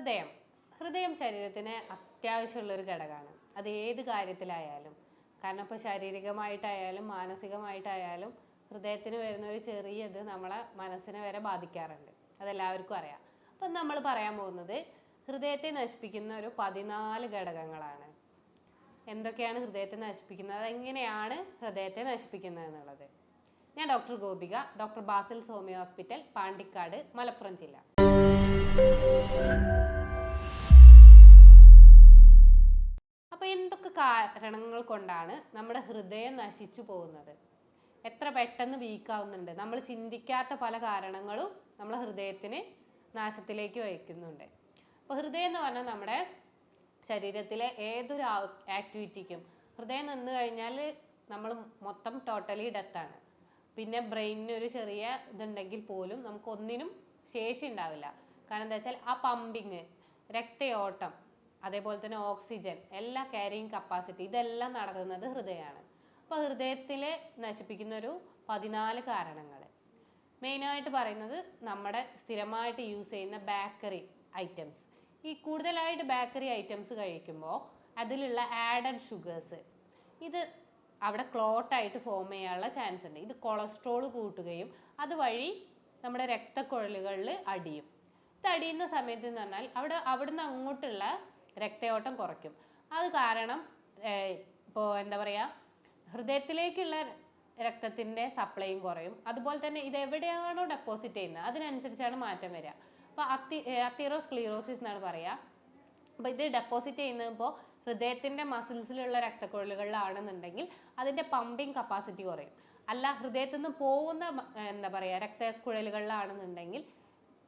ഹൃദയം. ഹൃദയം ശരീരത്തിന് അത്യാവശ്യമുള്ളൊരു ഘടകമാണ്. അത് ഏത് കാര്യത്തിലായാലും. കാരണം ഇപ്പോൾ ശാരീരികമായിട്ടായാലും മാനസികമായിട്ടായാലും ഹൃദയത്തിന് വരുന്ന ഒരു ചെറിയത് നമ്മളെ മനസ്സിനെ വരെ ബാധിക്കാറുണ്ട്. അതെല്ലാവർക്കും അറിയാം. അപ്പം നമ്മൾ പറയാൻ പോകുന്നത് ഹൃദയത്തെ നശിപ്പിക്കുന്ന ഒരു പതിനാല് ഘടകങ്ങളാണ്. എന്തൊക്കെയാണ് ഹൃദയത്തെ നശിപ്പിക്കുന്നത്? അതെങ്ങനെയാണ് ഹൃദയത്തെ നശിപ്പിക്കുന്നത് എന്നുള്ളത്? ഞാൻ doctor Gopika doctor Basil homeo hospital Pandikkad Malappuram ജില്ല. അപ്പോൾ എന്തൊക്കെ കാരണങ്ങൾ കൊണ്ടാണ് നമ്മുടെ ഹൃദയം നശിച്ചു പോകുന്നത്? എത്ര പെട്ടെന്ന് വീക്കാവുന്നുണ്ട് നമ്മൾ ചിന്തിക്കാത്ത പല കാരണങ്ങളും നമ്മളെ ഹൃദയത്തിന് നാശത്തിലേക്ക് വഹിക്കുന്നുണ്ട് അപ്പോൾ ഹൃദയം എന്ന് പറഞ്ഞാൽ നമ്മുടെ ശരീരത്തിലെ ഏതൊരു ആക്ടിവിറ്റിക്കും ഹൃദയം നിന്ന് കഴിഞ്ഞാൽ നമ്മൾ മൊത്തം ടോട്ടലി ഡെത്താണ് പിന്നെ ബ്രെയിനിന് ഒരു ചെറിയ ഇതുണ്ടെങ്കിൽ പോലും നമുക്കൊന്നിനും ശേഷി ഉണ്ടാവില്ല. കാരണം എന്താ വെച്ചാൽ ആ പമ്പിങ് രക്തയോട്ടം അതേപോലെ തന്നെ ഓക്സിജൻ എല്ലാ കാരിയിങ് കപ്പാസിറ്റി ഇതെല്ലാം നടക്കുന്നത് ഹൃദയമാണ്. അപ്പോൾ ഹൃദയത്തിൽ നശിപ്പിക്കുന്ന ഒരു പതിനാല് കാരണങ്ങൾ മെയിനായിട്ട് പറയുന്നത് നമ്മുടെ സ്ഥിരമായിട്ട് യൂസ് ചെയ്യുന്ന ബേക്കറി ഐറ്റംസ് ഈ കൂടുതലായിട്ട് ബേക്കറി ഐറ്റംസ് കഴിക്കുമ്പോൾ അതിലുള്ള ആഡഡ് ഷുഗേഴ്സ് ഇത് അവിടെ ക്ലോട്ടായിട്ട് ഫോം ചെയ്യാനുള്ള ചാൻസ് ഉണ്ട്. ഇത് കൊളസ്ട്രോൾ കൂട്ടുകയും അതുവഴി നമ്മുടെ രക്തക്കുഴലുകളിൽ അടിയും. ഇത് അടിയുന്ന സമയത്ത് എന്ന് പറഞ്ഞാൽ അവിടെ അവിടുന്ന് അങ്ങോട്ടുള്ള രക്തയോട്ടം കുറയ്ക്കും. അത് കാരണം ഇപ്പോൾ എന്താ പറയുക ഹൃദയത്തിലേക്കുള്ള രക്തത്തിന്റെ സപ്ലൈയും കുറയും. അതുപോലെ തന്നെ ഇത് എവിടെയാണോ ഡെപ്പോസിറ്റ് ചെയ്യുന്നത് അതിനനുസരിച്ചാണ് മാറ്റം വരിക. അപ്പോൾ അത്തി അത്തീറോസ്ക്ലീറോസിസ് എന്നാണ് പറയുക അപ്പോൾ ഇത് ഡെപ്പോസിറ്റ് ഹൃദയത്തിന്റെ ഹൃദയത്തിന്റെ മസിൽസിലുള്ള രക്തക്കുഴലുകളിലാണെന്നുണ്ടെങ്കിൽ അതിന്റെ പമ്പിങ് കപ്പാസിറ്റി കുറയും. അല്ല ഹൃദയത്തിൽ നിന്ന് പോകുന്ന എന്താ പറയുക രക്തക്കുഴലുകളിലാണെന്നുണ്ടെങ്കിൽ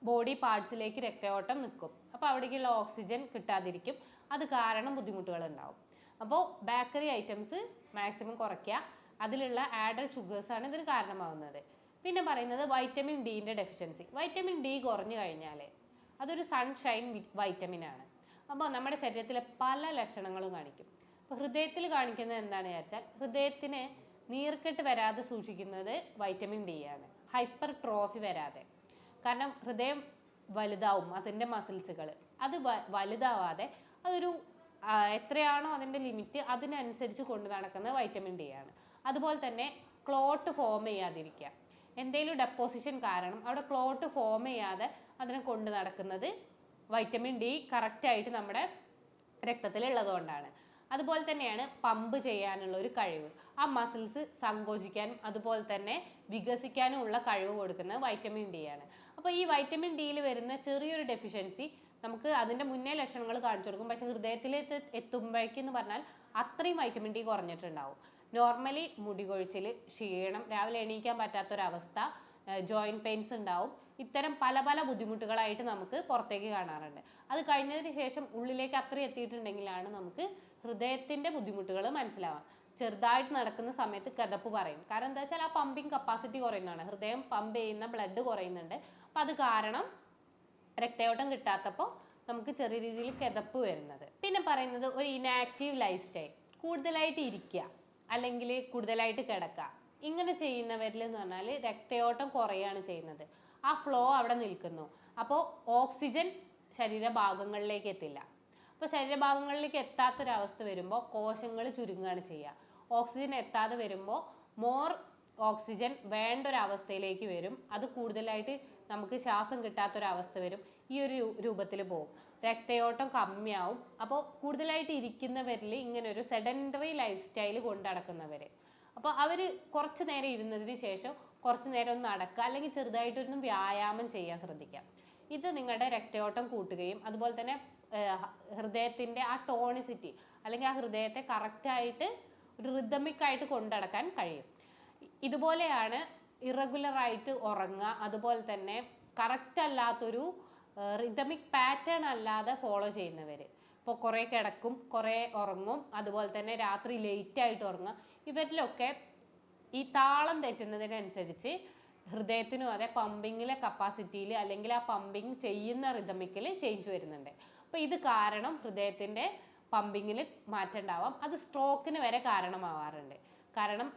ബോഡി പാർട്സിലേക്ക് രക്തയോട്ടം നിൽക്കും. അപ്പോൾ അവിടേക്കുള്ള ഓക്സിജൻ കിട്ടാതിരിക്കും. അത് കാരണം ബുദ്ധിമുട്ടുകൾ ഉണ്ടാവും അപ്പോൾ ബേക്കറി ഐറ്റംസ് മാക്സിമം കുറയ്ക്കുക. അതിലുള്ള ആഡഡ് ഷുഗേഴ്സാണ് ഇതിന് കാരണമാകുന്നത് പിന്നെ പറയുന്നത് വൈറ്റമിൻ ഡിന്റെ ഡെഫിഷ്യൻസി വൈറ്റമിൻ ഡി കുറഞ്ഞു കഴിഞ്ഞാൽ അതൊരു സൺഷൈൻ വൈറ്റമിൻ ആണ്. അപ്പോൾ നമ്മുടെ ശരീരത്തിലെ പല ലക്ഷണങ്ങളും കാണിക്കും. അപ്പോൾ ഹൃദയത്തിൽ കാണിക്കുന്നത് എന്താണെന്ന് വിചാരിച്ചാൽ ഹൃദയത്തിന് നീർക്കെട്ട് വരാതെ സൂക്ഷിക്കുന്നത് വൈറ്റമിൻ ഡി ആണ്. ഹൈപ്പർ ട്രോഫി വരാതെ. കാരണം ഹൃദയം വലുതാവും അതിന്റെ മസിൽസുകൾ അത് വലുതാവാതെ അതൊരു എത്രയാണോ അതിന്റെ ലിമിറ്റ് അതിനനുസരിച്ച് കൊണ്ട് നടക്കുന്നത് വൈറ്റമിൻ ഡി ആണ്. അതുപോലെ തന്നെ ക്ലോട്ട് ഫോം ചെയ്യാതിരിക്കുക. എന്തെങ്കിലും ഡെപ്പോസിഷൻ കാരണം അവിടെ ക്ലോട്ട് ഫോം ചെയ്യാതെ അതിനെ കൊണ്ട് നടക്കുന്നത് വൈറ്റമിൻ ഡി കറക്റ്റായിട്ട് നമ്മുടെ രക്തത്തിലുള്ളതുകൊണ്ടാണ് അതുപോലെ തന്നെയാണ് പമ്പ് ചെയ്യാനുള്ള ഒരു കഴിവ്. ആ മസിൽസ് സങ്കോചിക്കാനും അതുപോലെ തന്നെ വികസിക്കാനും ഉള്ള കഴിവ് കൊടുക്കുന്നത് വൈറ്റമിൻ ഡി ആണ്. അപ്പോൾ ഈ വൈറ്റമിൻ ഡിയിൽ വരുന്ന ചെറിയൊരു ഡെഫിഷ്യൻസി നമുക്ക് അതിന്റെ മുന്നേ ലക്ഷണങ്ങൾ കാണിച്ചു കൊടുക്കും. പക്ഷേ ഹൃദയത്തിൽ എത്തുമ്പോഴേക്കെന്ന് പറഞ്ഞാൽ അത്രയും വൈറ്റമിൻ ഡി കുറഞ്ഞിട്ടുണ്ടാവും. നോർമലി മുടി കൊഴിച്ചിൽ ക്ഷീണം രാവിലെ എണീക്കാൻ പറ്റാത്തൊരവസ്ഥ ജോയിന്റ് പെയിൻസ് ഉണ്ടാവും. ഇത്തരം പല പല ബുദ്ധിമുട്ടുകളായിട്ട് നമുക്ക് പുറത്തേക്ക് കാണാറുണ്ട്. അത് കഴിഞ്ഞതിന് ശേഷം ഉള്ളിലേക്ക് അത്രയും എത്തിയിട്ടുണ്ടെങ്കിലാണ് നമുക്ക് ഹൃദയത്തിന്റെ ബുദ്ധിമുട്ടുകൾ മനസ്സിലാവാം. ചെറുതായിട്ട് നടക്കുന്ന സമയത്ത് കിതപ്പ് പറയും. കാരണം എന്താ വെച്ചാൽ ആ പമ്പിങ് കപ്പാസിറ്റി കുറയുന്നതാണ്. ഹൃദയം പമ്പ് ചെയ്യുന്ന ബ്ലഡ് കുറയുന്നുണ്ട്. അപ്പം അത് കാരണം രക്തയോട്ടം കിട്ടാത്തപ്പോൾ നമുക്ക് ചെറിയ രീതിയിൽ കിതപ്പ് വരുന്നത്. പിന്നെ പറയുന്നത് ഒരു ഇനാക്റ്റീവ് ലൈഫ് സ്റ്റൈൽ കൂടുതലായിട്ട് ഇരിക്കുക അല്ലെങ്കിൽ കൂടുതലായിട്ട് കിടക്കുക ഇങ്ങനെ ചെയ്യുന്നവരിൽ എന്ന് പറഞ്ഞാൽ രക്തയോട്ടം കുറയാണ് ചെയ്യുന്നത്. ആ ഫ്ലോ അവിടെ നിൽക്കുന്നു. അപ്പോൾ ഓക്സിജൻ ശരീരഭാഗങ്ങളിലേക്ക് എത്തില്ല. അപ്പോൾ ശരീരഭാഗങ്ങളിലേക്ക് എത്താത്തൊരവസ്ഥ വരുമ്പോൾ കോശങ്ങൾ ചുരുങ്ങുകയാണ് ചെയ്യുക. ഓക്സിജൻ എത്താതെ വരുമ്പോൾ മോർ ഓക്സിജൻ വേണ്ട ഒരു അവസ്ഥയിലേക്ക് വരും. അത് കൂടുതലായിട്ട് നമുക്ക് ശ്വാസം കിട്ടാത്തൊരവസ്ഥ വരും. ഈ ഒരു രൂപത്തിൽ പോകും. രക്തയോട്ടം കമ്മിയാവും. അപ്പോൾ കൂടുതലായിട്ട് ഇരിക്കുന്നവരിൽ ഇങ്ങനെ ഒരു സെഡന്ററി ലൈഫ് സ്റ്റൈൽ കൊണ്ട് നടക്കുന്നവർ അപ്പോൾ അവർ കുറച്ച് നേരം ഇരുന്നതിന് ശേഷം കുറച്ച് നേരം ഒന്ന് നടക്കുക. അല്ലെങ്കിൽ ചെറുതായിട്ടൊന്നും വ്യായാമം ചെയ്യാൻ ശ്രദ്ധിക്കാം. ഇത് നിങ്ങളുടെ രക്തയോട്ടം കൂട്ടുകയും അതുപോലെ തന്നെ ഹൃദയത്തിന്റെ ആ ടോണിസിറ്റി അല്ലെങ്കിൽ ആ ഹൃദയത്തെ കറക്റ്റായിട്ട് ഒരു റിതമിക്കായിട്ട് കൊണ്ടടക്കാൻ കഴിയും. ഇതുപോലെയാണ് ഇറഗുലർ ആയിട്ട് ഉറങ്ങുക. അതുപോലെ തന്നെ കറക്റ്റ് അല്ലാത്തൊരു റിതമിക് പാറ്റേൺ അല്ലാതെ ഫോളോ ചെയ്യുന്നവർ ഇപ്പോൾ കുറേ കിടക്കും കുറേ ഉറങ്ങും അതുപോലെ തന്നെ രാത്രി ലേറ്റ് ആയിട്ട് ഉറങ്ങുക. ഇവരിലൊക്കെ ഈ താളം തെറ്റുന്നതിനനുസരിച്ച് ഹൃദയത്തിനും അതെ പമ്പിങ്ങിലെ കപ്പാസിറ്റിയിൽ അല്ലെങ്കിൽ ആ പമ്പിങ് ചെയ്യുന്ന റിതമിക്കിൽ ചേഞ്ച് വരുന്നുണ്ട്. അപ്പോൾ ഇത് കാരണം ഹൃദയത്തിന്റെ പമ്പിങ്ങിൽ മാറ്റം ഉണ്ടാവാം. അത് സ്ട്രോക്കിന് വരെ കാരണമാവാറുണ്ട്. കാരണം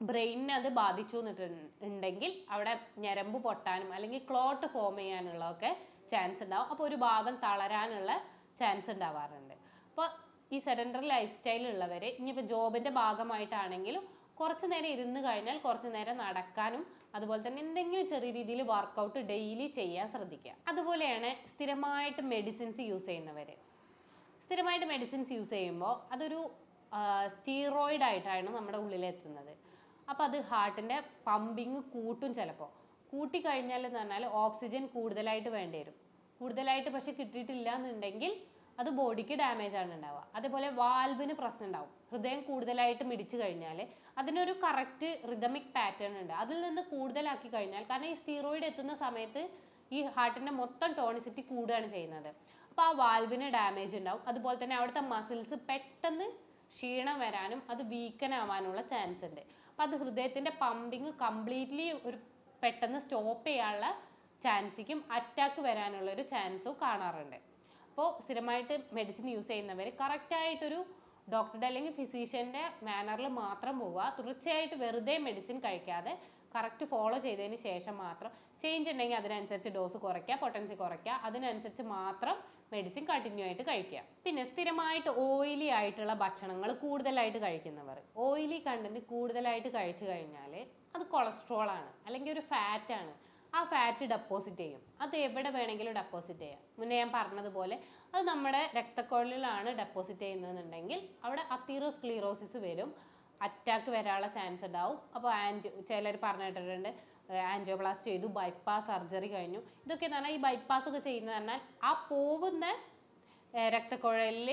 ബ്രെയിനിനെ അത് ബാധിച്ചു എന്നിട്ടുണ്ടെങ്കിൽ അവിടെ ഞരമ്പ് പൊട്ടാനും അല്ലെങ്കിൽ ക്ലോട്ട് ഫോം ചെയ്യാനുള്ളതൊക്കെ ചാൻസ് ഉണ്ടാവും. അപ്പോൾ ഒരു ഭാഗം തളരാനുള്ള ചാൻസ് ഉണ്ടാവാറുണ്ട്. അപ്പോൾ ഈ സെഡൻഡറി ലൈഫ് സ്റ്റൈൽ ഉള്ളവർ ഇനിയിപ്പോൾ ജോബിന്റെ ഭാഗമായിട്ടാണെങ്കിലും കുറച്ച് നേരം ഇരുന്ന് കഴിഞ്ഞാൽ കുറച്ച് നേരം നടക്കാനും അതുപോലെ തന്നെ എന്തെങ്കിലും ചെറിയ രീതിയിൽ വർക്കൗട്ട് ഡെയിലി ചെയ്യാൻ ശ്രദ്ധിക്കുക. അതുപോലെയാണ് സ്ഥിരമായിട്ട് മെഡിസിൻസ് യൂസ് ചെയ്യുന്നവർ സ്ഥിരമായിട്ട് മെഡിസിൻസ് യൂസ് ചെയ്യുമ്പോൾ അതൊരു സ്റ്റീറോയിഡ് ആയിട്ടാണ് നമ്മുടെ ഉള്ളിലെത്തുന്നത്. അപ്പോൾ അത് ഹാർട്ടിന്റെ പമ്പിങ് കൂട്ടും ചിലപ്പോൾ കൂട്ടിക്കഴിഞ്ഞാൽ എന്ന് പറഞ്ഞാൽ ഓക്സിജൻ കൂടുതലായിട്ട് വേണ്ടി വരും. കൂടുതലായിട്ട് പക്ഷെ കിട്ടിയിട്ടില്ല എന്നുണ്ടെങ്കിൽ അത് ബോഡിക്ക് ഡാമേജ് ആണ് ഉണ്ടാവുക. അതേപോലെ വാൽവിന് പ്രശ്നം ഉണ്ടാവും. ഹൃദയം കൂടുതലായിട്ട് മിടിച്ചു കഴിഞ്ഞാൽ അതിനൊരു കറക്റ്റ് റിതമിക് പാറ്റേൺ ഉണ്ട്. അതിൽ നിന്ന് കൂടുതലാക്കി കഴിഞ്ഞാൽ കാരണം ഈ സ്റ്റീറോയിഡ് എത്തുന്ന സമയത്ത് ഈ ഹാർട്ടിന്റെ മൊത്തം ടോണിസിറ്റി കൂടുകയാണ് ചെയ്യുന്നത്. അപ്പോൾ ആ വാൽവിന് ഡാമേജ് ഉണ്ടാവും. അതുപോലെ തന്നെ അവിടുത്തെ മസിൽസ് പെട്ടെന്ന് ക്ഷീണം വരാനും അത് വീക്കൻ ആവാനുള്ള ചാൻസ് ഉണ്ട്. അപ്പം അത് ഹൃദയത്തിന്റെ പമ്പിങ് കംപ്ലീറ്റ്ലി ഒരു പെട്ടെന്ന് സ്റ്റോപ്പ് ചെയ്യാനുള്ള ചാൻസിക്കും അറ്റാക്ക് വരാനുള്ള ഒരു ചാൻസും കാണാറുണ്ട്. അപ്പോൾ സ്ഥിരമായിട്ട് മെഡിസിൻ യൂസ് ചെയ്യുന്നവർ കറക്റ്റായിട്ടൊരു ഡോക്ടറുടെ അല്ലെങ്കിൽ ഫിസീഷ്യന്റെ മാനറിൽ മാത്രം പോവുക. തുടർച്ചയായിട്ട് വെറുതെ മെഡിസിൻ കഴിക്കാതെ കറക്റ്റ് ഫോളോ ചെയ്തതിന് ശേഷം മാത്രം ചേഞ്ച് ഉണ്ടെങ്കിൽ അതിനനുസരിച്ച് ഡോസ് കുറയ്ക്കുക പൊട്ടൻസി കുറയ്ക്കുക. അതിനനുസരിച്ച് മാത്രം മെഡിസിൻ കണ്ടിന്യൂ ആയിട്ട് കഴിക്കുക. പിന്നെ സ്ഥിരമായിട്ട് ഓയിലി ആയിട്ടുള്ള ഭക്ഷണങ്ങൾ കൂടുതലായിട്ട് കഴിക്കുന്നവർ. ഓയിലി കണ്ടന്റ് കൂടുതലായിട്ട് കഴിച്ചു കഴിഞ്ഞാൽ അത് കൊളസ്ട്രോൾ ആണ് അല്ലെങ്കിൽ ഒരു ഫാറ്റ് ആണ്. ആ ഫാറ്റ് ഡെപ്പോസിറ്റ് ചെയ്യും. അത് എവിടെ വേണമെങ്കിലും ഡെപ്പോസിറ്റ് ചെയ്യാം. മുന്നേ ഞാൻ പറഞ്ഞതുപോലെ അത് നമ്മുടെ രക്തക്കൊഴലിലാണ് ഡെപ്പോസിറ്റ് ചെയ്യുന്നതെന്നുണ്ടെങ്കിൽ അവിടെ അത്തീറോസ്ക്ലീറോസിസ് വരും. അറ്റാക്ക് വരാനുള്ള ചാൻസ് ഉണ്ടാവും. അപ്പോൾ ആൻജി ചിലർ പറഞ്ഞിട്ടുണ്ട് ആൻജിയോപ്ലാസ്റ്റ് ചെയ്തു ബൈപ്പാസ് സർജറി കഴിഞ്ഞു. ഇതൊക്കെ എന്ന് പറഞ്ഞാൽ ഈ ബൈപ്പാസ് ഒക്കെ ചെയ്യുന്നത് പറഞ്ഞാൽ ആ പോകുന്ന രക്തക്കുഴലിൽ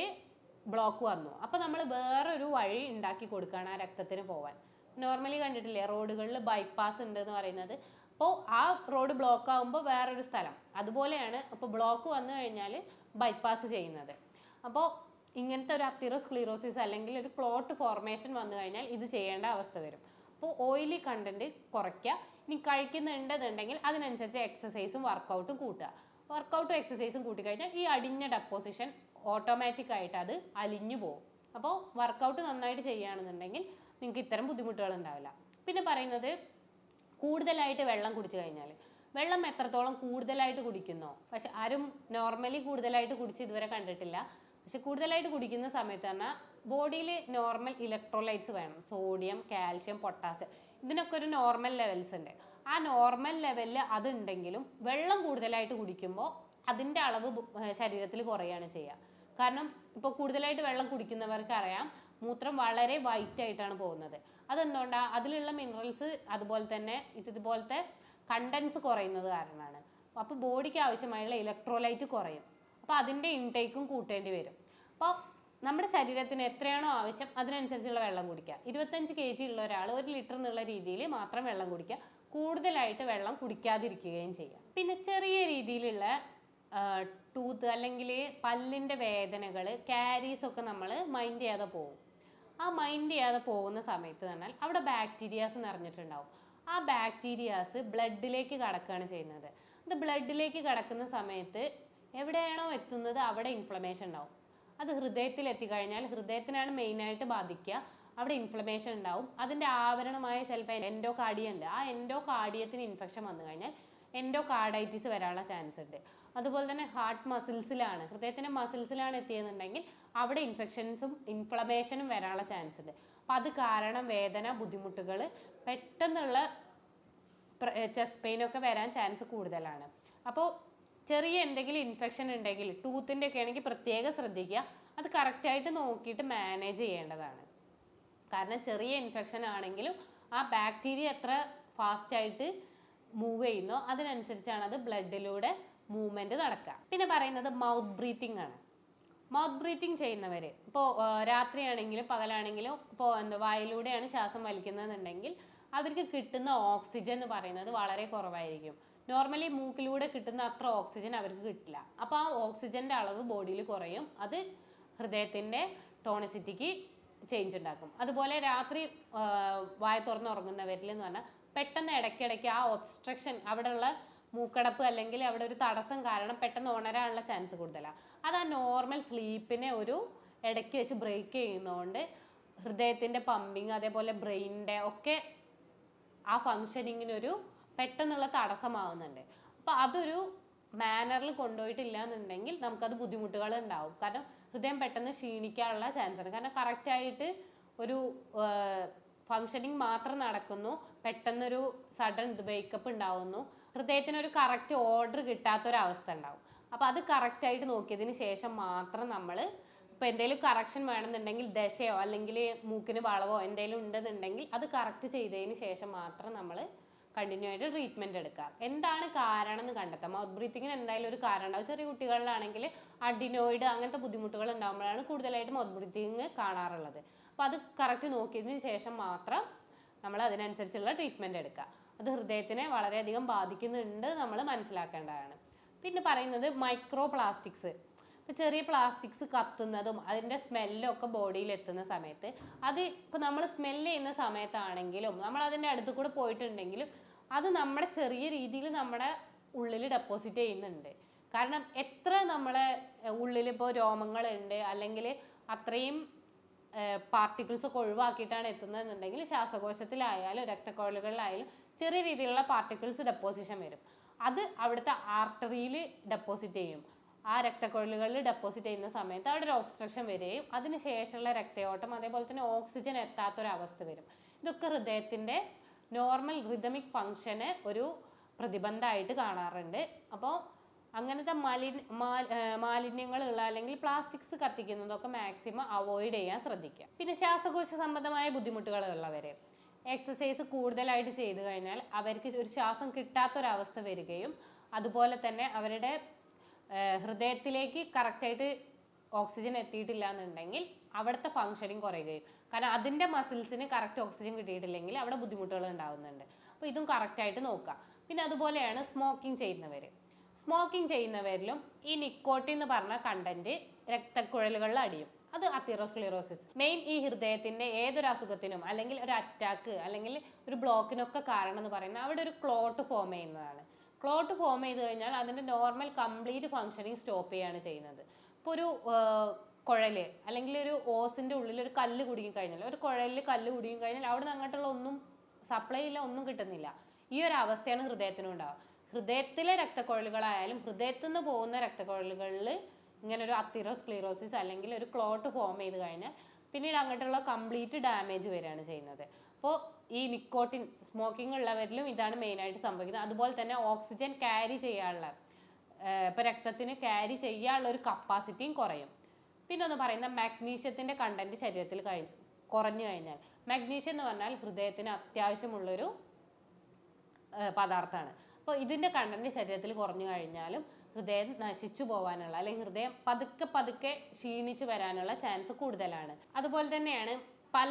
ബ്ലോക്ക് വന്നു. അപ്പോൾ നമ്മൾ വേറൊരു വഴി ഉണ്ടാക്കി കൊടുക്കുകയാണ് ആ രക്തത്തിന് പോവാൻ. നോർമലി കണ്ടിട്ടില്ലേ റോഡുകളിൽ ബൈപ്പാസ് ഉണ്ട് എന്ന് പറയുന്നത്. അപ്പോൾ ആ റോഡ് ബ്ലോക്ക് ആകുമ്പോൾ വേറൊരു സ്ഥലം. അതുപോലെയാണ് അപ്പോൾ ബ്ലോക്ക് വന്നു കഴിഞ്ഞാൽ ബൈപ്പാസ് ചെയ്യുന്നത്. അപ്പോൾ ഇങ്ങനത്തെ ഒരു അത്തിറോസ്ക്ലീറോസിസ് അല്ലെങ്കിൽ ഒരു ക്ലോട്ട് ഫോർമേഷൻ വന്നു കഴിഞ്ഞാൽ ഇത് ചെയ്യേണ്ട അവസ്ഥ വരും. അപ്പോൾ ഓയിലി കണ്ടന്റ് കുറയ്ക്കുക. ഇനി കഴിക്കുന്നുണ്ടെന്നുണ്ടെങ്കിൽ അതിനനുസരിച്ച് എക്സസൈസും വർക്കൗട്ടും കൂട്ടുക. വർക്കൗട്ടും എക്സസൈസും കൂട്ടിക്കഴിഞ്ഞാൽ ഈ അടിഞ്ഞ ഡെപ്പോസിഷൻ ഓട്ടോമാറ്റിക് ആയിട്ട് അത് അലിഞ്ഞു പോകും. അപ്പോൾ വർക്കൗട്ട് നന്നായിട്ട് ചെയ്യുകയാണെന്നുണ്ടെങ്കിൽ നിങ്ങൾക്ക് ഇത്തരം ബുദ്ധിമുട്ടുകൾ ഉണ്ടാവില്ല. പിന്നെ പറയുന്നത് കൂടുതലായിട്ട് വെള്ളം കുടിച്ചു കഴിഞ്ഞാൽ. വെള്ളം എത്രത്തോളം കൂടുതലായിട്ട് കുടിക്കുന്നോ? പക്ഷെ ആരും നോർമലി കൂടുതലായിട്ട് കുടിച്ച് ഇതുവരെ കണ്ടിട്ടില്ല. പക്ഷെ കൂടുതലായിട്ട് കുടിക്കുന്ന സമയത്ത് പറഞ്ഞാൽ ബോഡിയിൽ നോർമൽ ഇലക്ട്രോലൈറ്റ്സ് വേണം. സോഡിയം കാൽഷ്യം പൊട്ടാസ്യം ഇതിനൊക്കെ ഒരു നോർമൽ ലെവൽസ് ഉണ്ട്. ആ നോർമൽ ലെവലിൽ അതുണ്ടെങ്കിലും വെള്ളം കൂടുതലായിട്ട് കുടിക്കുമ്പോൾ അതിന്റെ അളവ് ശരീരത്തിൽ കുറയാണ് ചെയ്യുക കാരണം ഇപ്പോൾ കൂടുതലായിട്ട് വെള്ളം കുടിക്കുന്നവർക്ക് അറിയാം മൂത്രം വളരെ വൈറ്റ് ആയിട്ടാണ് പോകുന്നത്. അതെന്തുകൊണ്ടാണ് അതിലുള്ള മിനറൽസ് അതുപോലെ തന്നെ ഇതുപോലത്തെ കണ്ടൻസ് കുറയുന്നത് കാരണമാണ്. അപ്പോൾ ബോഡിക്ക് ആവശ്യമായുള്ള ഇലക്ട്രോലൈറ്റ് കുറയും. അപ്പോൾ അതിന്റെ ഇൻടേക്കും കൂട്ടേണ്ടി വരും. അപ്പോൾ നമ്മുടെ ശരീരത്തിന് എത്രയാണോ ആവശ്യം അതിനനുസരിച്ചുള്ള വെള്ളം കുടിക്കുക. ഇരുപത്തഞ്ച് കെ ജി ഉള്ള ഒരാൾ ഒരു ലിറ്റർ എന്നുള്ള രീതിയിൽ മാത്രം വെള്ളം കുടിക്കുക. കൂടുതലായിട്ട് വെള്ളം കുടിക്കാതിരിക്കുകയും ചെയ്യുക. പിന്നെ ചെറിയ രീതിയിലുള്ള ടൂത്ത് അല്ലെങ്കിൽ പല്ലിന്റെ വേദനകൾ ക്യാരീസ് ഒക്കെ നമ്മൾ മൈൻഡ് ചെയ്യാതെ പോകും. ആ മൈൻഡ് ചെയ്യാതെ പോകുന്ന സമയത്ത് പറഞ്ഞാൽ അവിടെ ബാക്ടീരിയാസ് നിറഞ്ഞിട്ടുണ്ടാവും. ആ ബാക്ടീരിയാസ് ബ്ലഡിലേക്ക് കടക്കുകയാണ് ചെയ്യുന്നത്. അത് ബ്ലഡിലേക്ക് കടക്കുന്ന സമയത്ത് എവിടെയാണോ എത്തുന്നത് അവിടെ ഇൻഫ്ലമേഷൻ ഉണ്ടാവും. അത് ഹൃദയത്തിൽ എത്തിക്കഴിഞ്ഞാൽ ഹൃദയത്തിനാണ് മെയിനായിട്ട് ബാധിക്കുക. അവിടെ ഇൻഫ്ലമേഷൻ ഉണ്ടാവും. അതിന്റെ ആവരണമായ ചിലപ്പോൾ എൻഡോ കാർഡിയുണ്ട് ആ എൻഡോ കാർഡിയത്തിന് ഇൻഫെക്ഷൻ വന്നു കഴിഞ്ഞാൽ എൻഡോ കാർഡൈറ്റിസ് വരാനുള്ള ചാൻസ് ഉണ്ട്. അതുപോലെ തന്നെ ഹാർട്ട് മസിൽസിലാണ് ഹൃദയത്തിന്റെ മസിൽസിലാണ് എത്തിയെന്നുണ്ടെങ്കിൽ അവിടെ ഇൻഫെക്ഷൻസും ഇൻഫ്ലമേഷനും വരാനുള്ള ചാൻസ് ഉണ്ട്. അപ്പോൾ അത് കാരണം വേദന ബുദ്ധിമുട്ടുകൾ പെട്ടെന്നുള്ള ചെസ്റ്റ് പെയിനൊക്കെ വരാൻ ചാൻസ് കൂടുതലാണ്. അപ്പോൾ ചെറിയ എന്തെങ്കിലും ഇൻഫെക്ഷൻ ഉണ്ടെങ്കിൽ ടൂത്തിന്റെ ഒക്കെ ആണെങ്കിൽ പ്രത്യേകം ശ്രദ്ധിക്കുക. അത് കറക്റ്റായിട്ട് നോക്കിയിട്ട് മാനേജ് ചെയ്യേണ്ടതാണ്. കാരണം ചെറിയ ഇൻഫെക്ഷൻ ആണെങ്കിലും ആ ബാക്ടീരിയ എത്ര ഫാസ്റ്റായിട്ട് മൂവ് ചെയ്യുന്നോ അതിനനുസരിച്ചാണ് അത് ബ്ലഡിലൂടെ മൂവ്മെന്റ് നടക്കുക. പിന്നെ പറയുന്നത് മൗത്ത് ബ്രീത്തിങ് ആണ്. മൗത്ത് ബ്രീത്തിങ് ചെയ്യുന്നവർ ഇപ്പോൾ രാത്രിയാണെങ്കിലും പകലാണെങ്കിലും ഇപ്പോൾ എന്താ വായിലൂടെയാണ് ശ്വാസം വലിക്കുന്നതെന്നുണ്ടെങ്കിൽ അവർക്ക് കിട്ടുന്ന ഓക്സിജൻ എന്ന് പറയുന്നത് വളരെ കുറവായിരിക്കും. നോർമലി മൂക്കിലൂടെ കിട്ടുന്ന അത്ര ഓക്സിജൻ അവർക്ക് കിട്ടില്ല. അപ്പോൾ ആ ഓക്സിജന്റെ അളവ് ബോഡിയിൽ കുറയും. അത് ഹൃദയത്തിന്റെ ടോണിസിറ്റിക്ക് ചേഞ്ച് ഉണ്ടാക്കും. അതുപോലെ രാത്രി വായ തുറന്ന് ഉറങ്ങുന്നവരിൽ എന്ന് പറഞ്ഞാൽ പെട്ടെന്ന് ഇടയ്ക്കിടയ്ക്ക് ആ ഒബ്സ്ട്രക്ഷൻ അവിടെയുള്ള മൂക്കടപ്പ് അല്ലെങ്കിൽ അവിടെ ഒരു തടസ്സം കാരണം പെട്ടെന്ന് ഉണരാനുള്ള ചാൻസ് കൂടുതലാണ് അത് ആ നോർമൽ സ്ലീപ്പിനെ ഒരു ഇടയ്ക്ക് വെച്ച് ബ്രേക്ക് ചെയ്യുന്നതുകൊണ്ട് ഹൃദയത്തിന്റെ പമ്പിങ് അതേപോലെ ബ്രെയിനിന്റെ ഒക്കെ ആ ഫങ്ഷനിങ്ങിനൊരു പെട്ടെന്നുള്ള തടസ്സമാവുന്നുണ്ട്. അപ്പോൾ അതൊരു മാനറിൽ കൊണ്ടുപോയിട്ടില്ല എന്നുണ്ടെങ്കിൽ നമുക്കത് ബുദ്ധിമുട്ടുകൾ ഉണ്ടാവും കാരണം ഹൃദയം പെട്ടെന്ന് ക്ഷീണിക്കാനുള്ള ചാൻസ് ഉണ്ട് കാരണം കറക്റ്റായിട്ട് ഒരു ഫങ്ഷനിങ് മാത്രം നടക്കുന്നു. പെട്ടെന്നൊരു സഡൻ ബ്രേക്കപ്പ് ഉണ്ടാവുന്നു. ഹൃദയത്തിന് ഒരു കറക്റ്റ് ഓർഡർ കിട്ടാത്തൊരവസ്ഥ ഉണ്ടാവും അപ്പോൾ അത് കറക്റ്റായിട്ട് നോക്കിയതിന് ശേഷം മാത്രം നമ്മൾ ഇപ്പോൾ എന്തെങ്കിലും കറക്ഷൻ വേണമെന്നുണ്ടെങ്കിൽ ദശയോ അല്ലെങ്കിൽ മൂക്കിന് വളവോ എന്തെങ്കിലും ഉണ്ടെന്നുണ്ടെങ്കിൽ അത് കറക്റ്റ് ചെയ്തതിന് ശേഷം മാത്രം നമ്മൾ കണ്ടിന്യൂ ആയിട്ട് ട്രീറ്റ്മെന്റ് എടുക്കാം എന്താണ് കാരണം എന്ന് കണ്ടെത്താം മൗത്ത് ബ്രീത്തിങ്ങിന് എന്തായാലും ഒരു കാരണം ഉണ്ടാവും. ചെറിയ കുട്ടികളിലാണെങ്കിൽ അഡിനോയിഡ് അങ്ങനത്തെ ബുദ്ധിമുട്ടുകൾ ഉണ്ടാകുമ്പോഴാണ് കൂടുതലായിട്ട് മൗത്ത് ബ്രീത്തിങ് കാണാറുള്ളത്. അപ്പോൾ അത് കറക്റ്റ് നോക്കിയതിന് ശേഷം മാത്രം നമ്മൾ അതിനനുസരിച്ചുള്ള ട്രീറ്റ്മെന്റ് എടുക്കുക. അത് ഹൃദയത്തിനെ വളരെയധികം ബാധിക്കുന്നുണ്ട് നമ്മൾ മനസ്സിലാക്കേണ്ടതാണ്. പിന്നെ പറയുന്നത് മൈക്രോ പ്ലാസ്റ്റിക്സ് ഇപ്പോൾ ചെറിയ പ്ലാസ്റ്റിക്സ് കത്തുന്നതും അതിന്റെ സ്മെല്ലും ഒക്കെ ബോഡിയിൽ എത്തുന്ന സമയത്ത് അത് ഇപ്പോൾ നമ്മൾ സ്മെല്ല് ചെയ്യുന്ന സമയത്താണെങ്കിലും നമ്മൾ അതിന്റെ അടുത്ത് കൂടെ പോയിട്ടുണ്ടെങ്കിലും അത് നമ്മുടെ ചെറിയ രീതിയിൽ നമ്മുടെ ഉള്ളിൽ ഡെപ്പോസിറ്റ് ചെയ്യുന്നുണ്ട്. കാരണം എത്ര നമ്മളെ ഉള്ളിൽ ഇപ്പോൾ രോമങ്ങളുണ്ട് അല്ലെങ്കിൽ അത്രയും പാർട്ടിക്കിൾസ് ഒക്കെ ഒഴിവാക്കിയിട്ടാണ് എത്തുന്നതെന്നുണ്ടെങ്കിൽ ശ്വാസകോശത്തിലായാലും രക്തക്കുഴലുകളിലായാലും ചെറിയ രീതിയിലുള്ള പാർട്ടിക്കിൾസ് ഡെപ്പോസിഷൻ വരും. അത് അവിടുത്തെ ആർട്ടറിയിൽ ഡെപ്പോസിറ്റ് ചെയ്യും. ആ രക്തക്കുഴലുകളിൽ ഡെപ്പോസിറ്റ് ചെയ്യുന്ന സമയത്ത് അവിടെ ഒരു ഒബ്സ്ട്രക്ഷൻ വരികയും അതിന് ശേഷമുള്ള രക്തയോട്ടം അതേപോലെ തന്നെ ഓക്സിജൻ എത്താത്തൊരവസ്ഥ വരും. ഇതൊക്കെ ഹൃദയത്തിന്റെ നോർമൽ റിതമിക് ഫങ്ഷന് ഒരു പ്രതിബന്ധമായിട്ട് കാണാറുണ്ട്. അപ്പോൾ അങ്ങനത്തെ മാലിന്യങ്ങൾ മാലിന്യങ്ങളുള്ള അല്ലെങ്കിൽ പ്ലാസ്റ്റിക്സ് കത്തിക്കുന്നതൊക്കെ മാക്സിമം അവോയ്ഡ് ചെയ്യാൻ ശ്രദ്ധിക്കുക. പിന്നെ ശ്വാസകോശ സംബന്ധമായ ബുദ്ധിമുട്ടുകൾ ഉള്ളവർ എക്സസൈസ് കൂടുതലായിട്ട് ചെയ്തു കഴിഞ്ഞാൽ അവർക്ക് ഒരു ശ്വാസം കിട്ടാത്തൊരവസ്ഥ വരികയും അതുപോലെ തന്നെ അവരുടെ ഹൃദയത്തിലേക്ക് കറക്റ്റായിട്ട് ഓക്സിജൻ എത്തിയിട്ടില്ല എന്നുണ്ടെങ്കിൽ അവിടുത്തെ ഫങ്ഷനിങ് കുറയുകയും. കാരണം അതിന്റെ മസിൽസിന് കറക്റ്റ് ഓക്സിജൻ കിട്ടിയിട്ടില്ലെങ്കിൽ അവിടെ ബുദ്ധിമുട്ടുകൾ ഉണ്ടാകുന്നുണ്ട് അപ്പോൾ ഇതും കറക്റ്റായിട്ട് നോക്കുക. പിന്നെ അതുപോലെയാണ് സ്മോക്കിംഗ് ചെയ്യുന്നവർ സ്മോക്കിംഗ് ചെയ്യുന്നവരിലും ഈ നിക്കോട്ടിൻ എന്ന് പറഞ്ഞ കണ്ടന്റ് രക്തക്കുഴലുകളിൽ അടിയും. അത് അത്തിറോസ്ക്ലിറോസിസ് മെയിൻ ഈ ഹൃദയത്തിന്റെ ഏതൊരു അസുഖത്തിനും അല്ലെങ്കിൽ ഒരു അറ്റാക്ക് അല്ലെങ്കിൽ ഒരു ബ്ലോക്കിനൊക്കെ കാരണം എന്ന് പറയുന്നത് അവിടെ ഒരു ക്ലോട്ട് ഫോം ചെയ്യുന്നതാണ്. ക്ലോട്ട് ഫോം ചെയ്ത് കഴിഞ്ഞാൽ അതിന്റെ നോർമൽ കംപ്ലീറ്റ് ഫങ്ഷനിങ് സ്റ്റോപ്പ് ചെയ്യാണ് ചെയ്യുന്നത്. ഇപ്പോൾ ഒരു കുഴൽ അല്ലെങ്കിൽ ഒരു ഓസിന്റെ ഉള്ളിൽ ഒരു കല്ല് കുടുങ്ങി കഴിഞ്ഞാൽ ഒരു കുഴലിൽ കല്ല് കുടുങ്ങി കഴിഞ്ഞാൽ അവിടെ നിന്ന് അങ്ങോട്ടുള്ള ഒന്നും സപ്ലൈ ഇല്ല ഒന്നും കിട്ടുന്നില്ല. ഈ ഒരു അവസ്ഥയാണ് ഹൃദയത്തിനും ഉണ്ടാവുക. ഹൃദയത്തിലെ രക്തക്കുഴലുകളായാലും ഹൃദയത്തിൽ നിന്ന് പോകുന്ന രക്തക്കുഴലുകളിൽ ഇങ്ങനെ ഒരു അത്തിറോസ്ക്ലീറോസിസ് അല്ലെങ്കിൽ ഒരു ക്ലോട്ട് ഫോം ചെയ്ത് കഴിഞ്ഞാൽ പിന്നീട് അങ്ങോട്ടുള്ള കംപ്ലീറ്റ് ഡാമേജ് വരികയാണ് ചെയ്യുന്നത്. അപ്പോൾ ഈ നിക്കോട്ടിൻ സ്മോക്കിംഗ് ഉള്ളവരിലും ഇതാണ് മെയിനായിട്ട് സംഭവിക്കുന്നത്. അതുപോലെ തന്നെ ഓക്സിജൻ ക്യാരി ചെയ്യാനുള്ള ഇപ്പോൾ രക്തത്തിന് ക്യാരി ചെയ്യാനുള്ള ഒരു കപ്പാസിറ്റിയും കുറയും. പിന്നെ ഒന്ന് പറയുന്ന മാഗ്നീഷ്യത്തിന്റെ കണ്ടന്റ് ശരീരത്തിൽ കഴി കുറഞ്ഞു കഴിഞ്ഞാൽ. മാഗ്നീഷ്യം എന്ന് പറഞ്ഞാൽ ഹൃദയത്തിന് അത്യാവശ്യമുള്ളൊരു പദാർത്ഥമാണ്. അപ്പോൾ ഇതിന്റെ കണ്ടന്റ് ശരീരത്തിൽ കുറഞ്ഞു കഴിഞ്ഞാലും ഹൃദയം നശിച്ചു പോകാനുള്ള അല്ലെങ്കിൽ ഹൃദയം പതുക്കെ പതുക്കെ ക്ഷീണിച്ചു വരാനുള്ള ചാൻസ് കൂടുതലാണ്. അതുപോലെ തന്നെയാണ് പല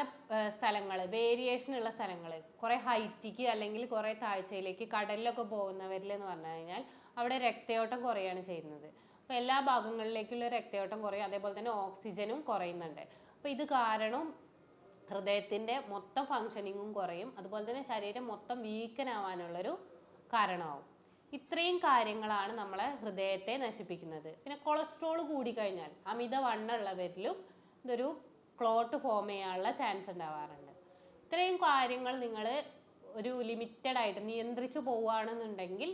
സ്ഥലങ്ങൾ വേരിയേഷൻ ഉള്ള സ്ഥലങ്ങൾ. കുറേ ഹൈറ്റിക്ക് അല്ലെങ്കിൽ കുറേ താഴ്ചയിലേക്ക് കടലിലൊക്കെ പോകുന്നവരിൽ എന്ന് പറഞ്ഞു കഴിഞ്ഞാൽ അവിടെ രക്തയോട്ടം കുറയാണ് ചെയ്യുന്നത്. അപ്പോൾ എല്ലാ ഭാഗങ്ങളിലേക്കുള്ള രക്തയോട്ടം കുറയും അതേപോലെ തന്നെ ഓക്സിജനും കുറയുന്നുണ്ട്. അപ്പോൾ ഇത് കാരണം ഹൃദയത്തിന്റെ മൊത്തം ഫങ്ഷനിങ്ങും കുറയും അതുപോലെ തന്നെ ശരീരം മൊത്തം വീക്കനാവാനുള്ളൊരു കാരണമാവും. ഇത്രയും കാര്യങ്ങളാണ് നമ്മളെ ഹൃദയത്തെ നശിപ്പിക്കുന്നത്. പിന്നെ കൊളസ്ട്രോൾ കൂടിക്കഴിഞ്ഞാൽ അമിത വണ്ണുള്ളവരിലും ഇതൊരു ക്ലോട്ട് ഫോം ചെയ്യാനുള്ള ചാൻസ് ഉണ്ടാവാറുണ്ട്. ഇത്രയും കാര്യങ്ങൾ നിങ്ങൾ ഒരു ലിമിറ്റഡ് ആയിട്ട് നിയന്ത്രിച്ചു പോവുകയാണെന്നുണ്ടെങ്കിൽ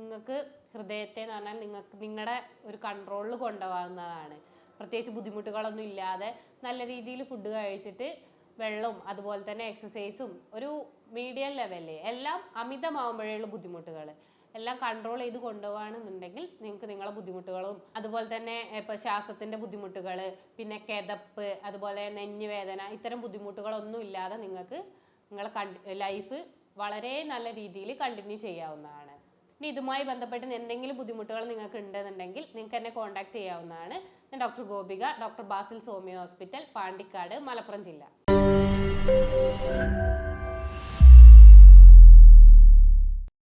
നിങ്ങൾക്ക് ഹൃദയത്തെ എന്ന് പറഞ്ഞാൽ നിങ്ങൾക്ക് നിങ്ങളുടെ ഒരു കൺട്രോളിൽ കൊണ്ടുപോകുന്നതാണ്. പ്രത്യേകിച്ച് ബുദ്ധിമുട്ടുകളൊന്നും ഇല്ലാതെ നല്ല രീതിയിൽ ഫുഡ് കഴിച്ചിട്ട് വെള്ളവും അതുപോലെ തന്നെ എക്സസൈസും ഒരു മീഡിയം ലെവലിൽ എല്ലാം അമിതമാകുമ്പോഴേയുള്ള ബുദ്ധിമുട്ടുകൾ. എല്ലാം കൺട്രോൾ ചെയ്ത് കൊണ്ടുപോകുകയാണെന്നുണ്ടെങ്കിൽ നിങ്ങൾക്ക് നിങ്ങളെ ബുദ്ധിമുട്ടുകളും അതുപോലെ തന്നെ ഇപ്പോൾ ശ്വാസത്തിന്റെ ബുദ്ധിമുട്ടുകൾ പിന്നെ കിതപ്പ് അതുപോലെ നെഞ്ഞുവേദന ഇത്തരം ബുദ്ധിമുട്ടുകളൊന്നും ഇല്ലാതെ നിങ്ങൾക്ക് നിങ്ങളെ ലൈഫ് വളരെ നല്ല രീതിയിൽ കണ്ടിന്യൂ ചെയ്യാവുന്നതാണ്. ഇനി ഇതുമായി ബന്ധപ്പെട്ട് എന്തെങ്കിലും ബുദ്ധിമുട്ടുകൾ നിങ്ങൾക്ക് ഉണ്ടെന്നുണ്ടെങ്കിൽ നിങ്ങൾക്ക് എന്നെ കോൺടാക്ട് ചെയ്യാവുന്നതാണ്. ഞാൻ doctor Gopika doctor Basil homeo hospital Pandikkad Malappuram ജില്ല.